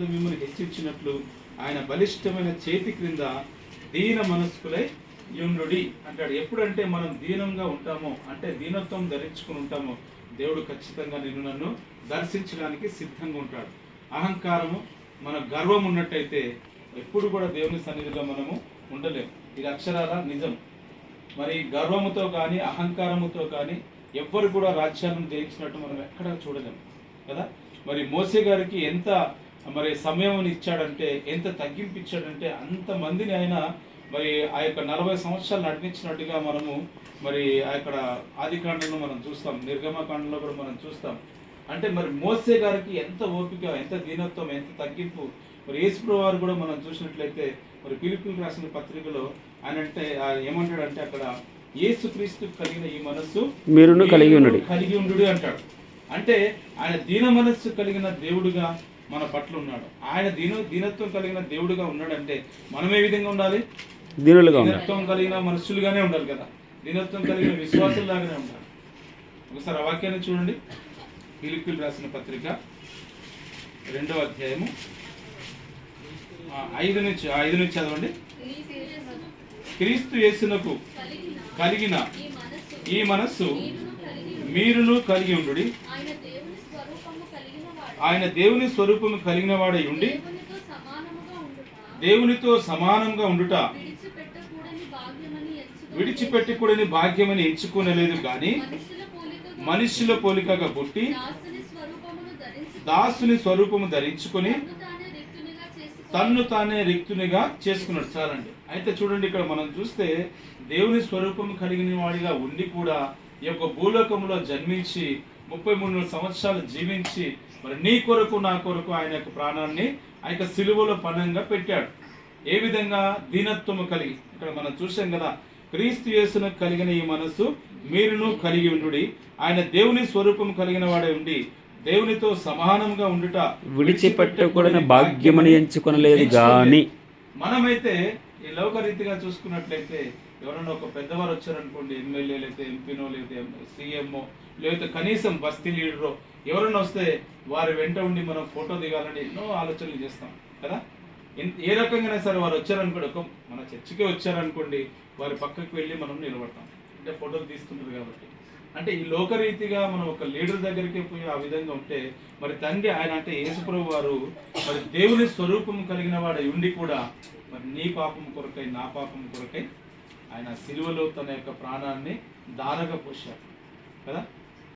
మిమ్మల్ని హెచ్చించినట్లు ఆయన బలిష్టమైన చేతి క్రింద దీన మనస్కులై యుండుడి అంటాడు. ఎప్పుడంటే మనం దీనంగా ఉంటామో అంటే దీనత్వం ధరించుకుని ఉంటామో దేవుడు ఖచ్చితంగా నిన్ను నన్ను దర్శించడానికి సిద్ధంగా ఉంటాడు. అహంకారము మన గర్వం ఉన్నట్టయితే ఎప్పుడు కూడా దేవుని సన్నిధిలో మనము ఉండలేము. ఇది అక్షరాల నిజం. మరి గర్వముతో కానీ అహంకారముతో కానీ ఎవ్వరు కూడా రాజ్యాలను జయించినట్టు మనం ఎక్కడా చూడలేము. కదా? మరి మోసే గారికి ఎంత మరి సమయం ఇచ్చాడంటే ఎంత తగ్గింపు ఇచ్చాడంటే అంత మందిని ఆయన మరి ఆ యొక్క నలభై సంవత్సరాలు నడిపించినట్టుగా మనము మరి ఆ యొక్క ఆది కాండంలో మనం చూస్తాం నిర్గమకాండంలో కూడా మనం చూస్తాం. అంటే మరి మోసే గారికి ఎంత ఓపిక ఎంత దీనత్వం ఎంత తగ్గింపు? మరి యేసుప్రభు వారు కూడా మనం చూసినట్లయితే మరి పిలుపులకు రాసిన పత్రికలో ఆయన అంటే ఏమంటాడంటే అక్కడ యేసుక్రీస్తు కలిగిన ఈ మనస్సు మీరును కలిగి ఉండుడి. కలిగి ఉండు అంటాడు. అంటే ఆయన దీన మనస్సు కలిగిన దేవుడుగా మన పట్ల ఉన్నాడు. ఆయన దీన దీనత్వం కలిగిన దేవుడుగా ఉన్నాడంటే మనం ఏ విధంగా ఉండాలి? దీనులుగా ఉండాలి. దీనత్వం కలిగిన మనుషులుగానే ఉండాలి కదా. దీనత్వం కలిగిన విశ్వాసులాగానే ఉండాలి. ఒకసారి ఆ వాక్యాన్ని చూడండి. పిలుపులు రాసిన పత్రిక రెండవ అధ్యాయము. ఆ, ఐదు నుంచి ఐదు నుంచి చదవండి. క్రీస్తు యేసునకు కలిగిన ఈ మనస్సు మీరును కలిగి ఉండు ఆయన దేవుని స్వరూపము కలిగిన వాడు ఆయన దేవుని స్వరూపము కలిగిన వాడై ఉండి దేవునితో సమానంగా ఉండుట విడిచిపెట్టకూడని భాగ్యమని భాగ్యమని ఎంచుకోనలేదు గాని మనుషుల పోలికగా మనుష్యుల పోలికగా పుట్టి దాసుని స్వరూపము ధరించుకొని తన్ను తానే రిక్తునిగా తన్ను తానే రిక్తునిగా చేసుకున్నాడు. చాలండి. అయితే చూడండి ఇక్కడ మనం చూస్తే దేవుని స్వరూపం కలిగిన వాడిగా ఉండి కూడా ఈ యొక్క భూలోకంలో జన్మించి ముప్పై మూడు సంవత్సరాలు జీవించి మరి నీ కొరకు నా కొరకు ఆయన యొక్క ప్రాణాన్ని ఆ యొక్క సిలువలో పణంగా పెట్టాడు. ఏ విధంగా? దీనత్వము కలిగి. ఇక్కడ మనం చూసాం కదా క్రీస్తు యేసును కలిగిన ఈ మనస్సు మీరును కలిగి ఉండుడి. ఆయన దేవుని స్వరూపం కలిగిన వాడే ఉండి దేవునితో సమానంగా ఉండుట విడిచిపెట్టకూడని భాగ్యమని ఎంచుకొనలేదు గాని మనమైతే ఈ లోకరీతిగా చూసుకున్నట్లయితే ఎవరైనా ఒక పెద్దవారు వచ్చారనుకోండి ఎమ్మెల్యే లేకపోతే ఎంపీనో లేకపోతే సీఎంఓ లేకపోతే కనీసం బస్తీ లీడరో ఎవరైనా వస్తే వారి వెంట ఉండి మనం ఫోటో దిగాలని ఎన్నో ఆలోచనలు చేస్తాం కదా? ఎన్- ఏ రకంగానే సరే వారు వచ్చారనుకోండి ఒక మన చర్చికే వచ్చారనుకోండి వారి పక్కకు వెళ్ళి మనం నిలబడతాం. అంటే ఫోటోలు తీసుకుంటారు కాబట్టి. అంటే ఈ లోకరీతిగా మనం ఒక లీడర్ దగ్గరికి పోయి ఆ విధంగా ఉంటే మరి తండ్రి ఆయన అంటే యేసుప్రభు వారు మరి దేవుని స్వరూపం కలిగిన వాడు ఉండి కూడా మరి నీ పాపం కొరకై నా పాపం కొరకై ఆయన సిలువలో తన యొక్క ప్రాణాన్ని దారగా పోశాడు కదా?